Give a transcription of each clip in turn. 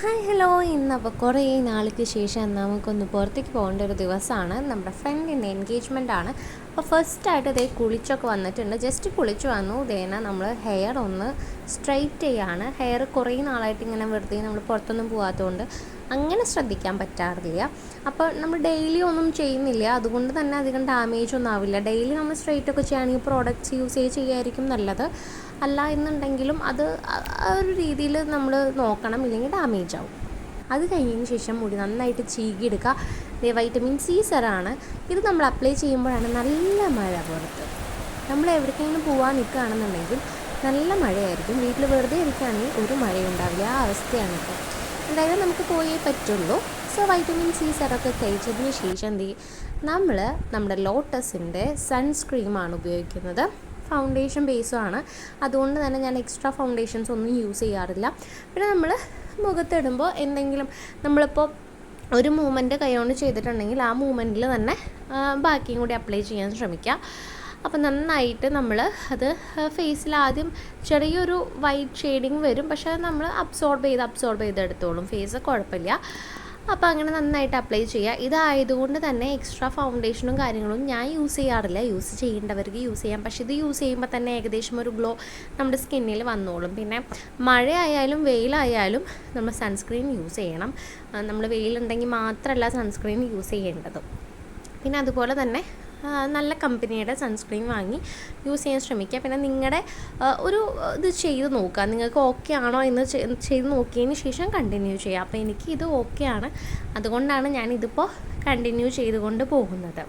Hi hello ഇന്നപ്പോൾ കുറേ നാൾക്ക് ശേഷം നമുക്കൊന്ന് പുറത്തേക്ക് പോകേണ്ട ഒരു ദിവസമാണ്. നമ്മുടെ ഫ്രണ്ടിന്റെ എൻഗേജ്മെന്റ് ആണ്. അപ്പോൾ ഫസ്റ്റായിട്ട് ഇതേ കുളിച്ചൊക്കെ വന്നിട്ടുണ്ട്. ജസ്റ്റ് കുളിച്ച് വന്നു. ഇതേന നമ്മൾ ഹെയർ ഒന്ന് സ്ട്രൈറ്റ് ചെയ്യാണ്. ഹെയർ കുറേ നാളായിട്ട് ഇങ്ങനെ വെറുതെ നമ്മൾ പുറത്തൊന്നും പോകാത്തതുകൊണ്ട് അങ്ങനെ ശ്രദ്ധിക്കാൻ പറ്റാറില്ല. അപ്പോൾ നമ്മൾ ഡെയിലി ഒന്നും ചെയ്യുന്നില്ല. അതുകൊണ്ട് തന്നെ അധികം ഡാമേജ് ഒന്നും ആവില്ല. ഡെയിലി നമ്മൾ സ്ട്രൈറ്റ് ഒക്കെ ചെയ്യുകയാണെങ്കിൽ പ്രോഡക്റ്റ്സ് യൂസ് ചെയ്യുകയായിരിക്കും നല്ലത്. അല്ല എന്നുണ്ടെങ്കിലും അത് ആ ഒരു രീതിയിൽ നമ്മൾ നോക്കണം. ഇല്ലെങ്കിൽ ഡാമേജ് ആവും. അത് കഴിഞ്ഞതിന് ശേഷം മുടി നന്നായിട്ട് ചീകിയെടുക്കുക. വൈറ്റമിൻ സി സെറാണ് ഇത് നമ്മൾ അപ്ലൈ ചെയ്യുമ്പോഴാണ് നല്ല മഴ പുറത്ത്. നമ്മൾ എവിടേക്കെങ്കിലും പോകാൻ നിൽക്കുകയാണെന്നുണ്ടെങ്കിൽ നല്ല മഴയായിരിക്കും. വീട്ടിൽ വെറുതെ ഇരിക്കുകയാണെങ്കിൽ ഒരു മഴയുണ്ടാവില്ല. ആ അവസ്ഥയാണ് ഇപ്പോൾ. എന്തായാലും നമുക്ക് പോയേ പറ്റുള്ളൂ. സോ വൈറ്റമിൻ സി സെറൊക്കെ കഴിച്ചതിന് ശേഷം എന്ത് നമ്മൾ നമ്മുടെ ലോട്ടസിന്റെ സൺസ്ക്രീമാണ് ഉപയോഗിക്കുന്നത്. ഫൗണ്ടേഷൻ ബേസും ആണ്. അതുകൊണ്ട് തന്നെ ഞാൻ എക്സ്ട്രാ ഫൗണ്ടേഷൻസ് ഒന്നും യൂസ് ചെയ്യാറില്ല. പിന്നെ നമ്മൾ മുഖത്തിടുമ്പോൾ എന്തെങ്കിലും നമ്മളിപ്പോൾ ഒരു മൂമെന്റ് കൈകൊണ്ട് ചെയ്തിട്ടുണ്ടെങ്കിൽ ആ മൂമെന്റിൽ തന്നെ ബാക്കിയും കൂടി അപ്ലൈ ചെയ്യാൻ ശ്രമിക്കുക അപ്പോൾ നന്നായിട്ട് നമ്മൾ അത് ഫേസിൽ ആദ്യം ചെറിയൊരു വൈറ്റ് ഷെയ്ഡിങ് വരും. പക്ഷേ നമ്മൾ അബ്സോർബ് ചെയ്ത് അബ്സോർബ് ചെയ്തെടുത്തോളും ഫേസ് കുഴപ്പമില്ല. അപ്പോൾ അങ്ങനെ നന്നായിട്ട് അപ്ലൈ ചെയ്യുക. ഇതായതുകൊണ്ട് തന്നെ എക്സ്ട്രാ ഫൗണ്ടേഷനും കാര്യങ്ങളും ഞാൻ യൂസ് ചെയ്യാറില്ല. യൂസ് ചെയ്യേണ്ടവർക്ക് യൂസ് ചെയ്യാം. പക്ഷേ ഇത് യൂസ് ചെയ്യുമ്പോൾ തന്നെ ഏകദേശം ഒരു ഗ്ലോ നമ്മുടെ സ്കിന്നിൽ വന്നോളും. പിന്നെ മഴയായാലും വെയിലായാലും നമ്മൾ സൺസ്ക്രീൻ യൂസ് ചെയ്യണം. നമ്മൾ വെയിലുണ്ടെങ്കിൽ മാത്രമല്ല സൺസ്ക്രീൻ യൂസ് ചെയ്യേണ്ടത്. പിന്നെ അതുപോലെ തന്നെ നല്ല കമ്പനിയുടെ സൺസ്ക്രീൻ വാങ്ങി യൂസ് ചെയ്യാൻ ശ്രമിക്കുക. പിന്നെ നിങ്ങളുടെ ഒരു ഇത് ചെയ്ത് നോക്കുക. നിങ്ങൾക്ക് ഓക്കെ ആണോ എന്ന് ചെയ്ത് നോക്കിയതിന് ശേഷം കണ്ടിന്യൂ ചെയ്യുക. അപ്പോൾ എനിക്ക് ഇത് ഓക്കെ ആണ്. അതുകൊണ്ടാണ് ഞാൻ ഇതിപ്പോൾ കണ്ടിന്യൂ ചെയ്തുകൊണ്ട് പോകുന്നത്.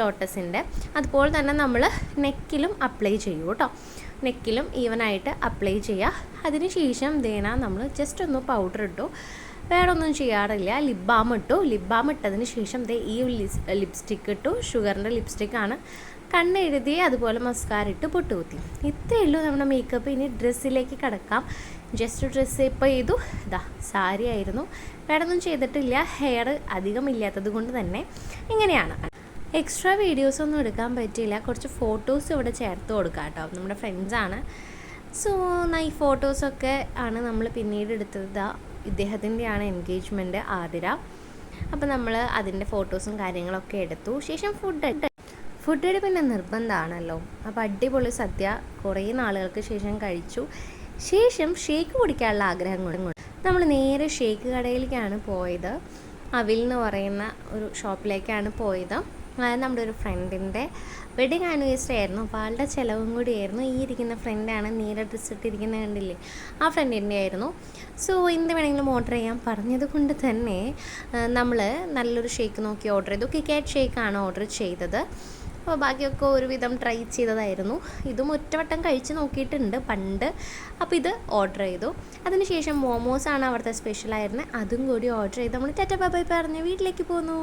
ലോട്ടസിന്റെ അതുപോലെ തന്നെ നമ്മൾ നെക്കിലും അപ്ലൈ ചെയ്യൂ കേട്ടോ നെക്കിലും ഈവനായിട്ട് അപ്ലൈ ചെയ്യുക അതിന് ശേഷം ദേന നമ്മൾ ജസ്റ്റ് ഒന്ന് പൗഡർ ഇട്ടു. വേറെ ഒന്നും ചെയ്യാറില്ല. ലിപ് ബാം ഇട്ടു. ലിപ് ബാം ഇട്ടതിന് ശേഷം ദേ ഈ ലിപ്സ്റ്റിക്ക് ഇട്ടു. ഷുഗറിന്റെ ലിപ്സ്റ്റിക്കാണ് കണ്ണെഴുതി അതുപോലെ മസ്കാര ഇട്ട് പൊട്ടുകുത്തി. ഇത്രയേ ഉള്ളൂ നമ്മുടെ മേക്കപ്പ് ഇനി ഡ്രസ്സിലേക്ക് കിടക്കാം. ജസ്റ്റ് ഡ്രസ്സ് ഇപ്പോൾ ചെയ്തു. ഇതാ സാരി ആയിരുന്നു. വേറെ ഒന്നും ചെയ്തിട്ടില്ല. ഹെയർ അധികം ഇല്ലാത്തത് കൊണ്ട് തന്നെ ഇങ്ങനെയാണ്. എക്സ്ട്രാ വീഡിയോസ് ഒന്നും എടുക്കാൻ പറ്റിയില്ല. കുറച്ച് ഫോട്ടോസ് ഇവിടെ ചേർത്ത് കൊടുക്കാം കേട്ടോ. നമ്മുടെ ഫ്രണ്ട്സാണ് സോ ഈ ഫോട്ടോസൊക്കെ ആണ് നമ്മൾ പിന്നീട് എടുത്തത്. ഇദ്ദേഹത്തിന്റെയാണ് എൻഗേജ്മെന്റ് ആതിര. അപ്പോൾ നമ്മൾ അതിന്റെ ഫോട്ടോസും കാര്യങ്ങളൊക്കെ എടുത്തു. ശേഷം ഫുഡ് ഫുഡ് പിന്നെ നിർബന്ധമാണല്ലോ. അപ്പോൾ അടിപൊളി സദ്യ. കുറേ നാളുകൾക്ക് ശേഷം കഴിച്ചു. ശേഷം ഷേക്ക് കുടിക്കാനുള്ള ആഗ്രഹം കൊണ്ട് നമ്മൾ നേരെ ഷേക്ക് കടയിലേക്കാണ് പോയത്. അവിൽ എന്ന് പറയുന്ന ഒരു ഷോപ്പിലേക്കാണ് പോയത്. നമ്മുടെ ഒരു ഫ്രണ്ടിന്റെ വെഡിങ് ആനിവേഴ്സറി ആയിരുന്നു. അപ്പോൾ ആളുടെ ചിലവും കൂടിയായിരുന്നു ഈ ഇരിക്കുന്ന ഫ്രണ്ടാണ് നീല ഡ്രസ്സ് ഇട്ടിരിക്കുന്ന കണ്ടില്ലേ? ആ ഫ്രണ്ടിന്റെ ആയിരുന്നു. സോ എന്ത് വേണമെങ്കിലും ഓർഡർ ചെയ്യാൻ പറഞ്ഞത് കൊണ്ട് തന്നെ നമ്മൾ നല്ലൊരു ഷേക്ക് നോക്കി ഓർഡർ ചെയ്തു. കിക്കാറ്റ് ഷേക്കാണ് ഓർഡർ ചെയ്തത്. അപ്പോൾ ബാക്കിയൊക്കെ ഒരുവിധം ട്രൈ ചെയ്തതായിരുന്നു. ഇതും ഒറ്റവട്ടം കഴിച്ച് നോക്കിയിട്ടുണ്ട് പണ്ട്. അപ്പോൾ ഇത് ഓർഡർ ചെയ്തു. അതിനുശേഷം മോമോസാണ് അവിടുത്തെ സ്പെഷ്യലായിരുന്നത് അതും കൂടി ഓർഡർ ചെയ്ത്. നമ്മൾ ടെറ്റ ബൈ പറഞ്ഞ് വീട്ടിലേക്ക് പോന്നു.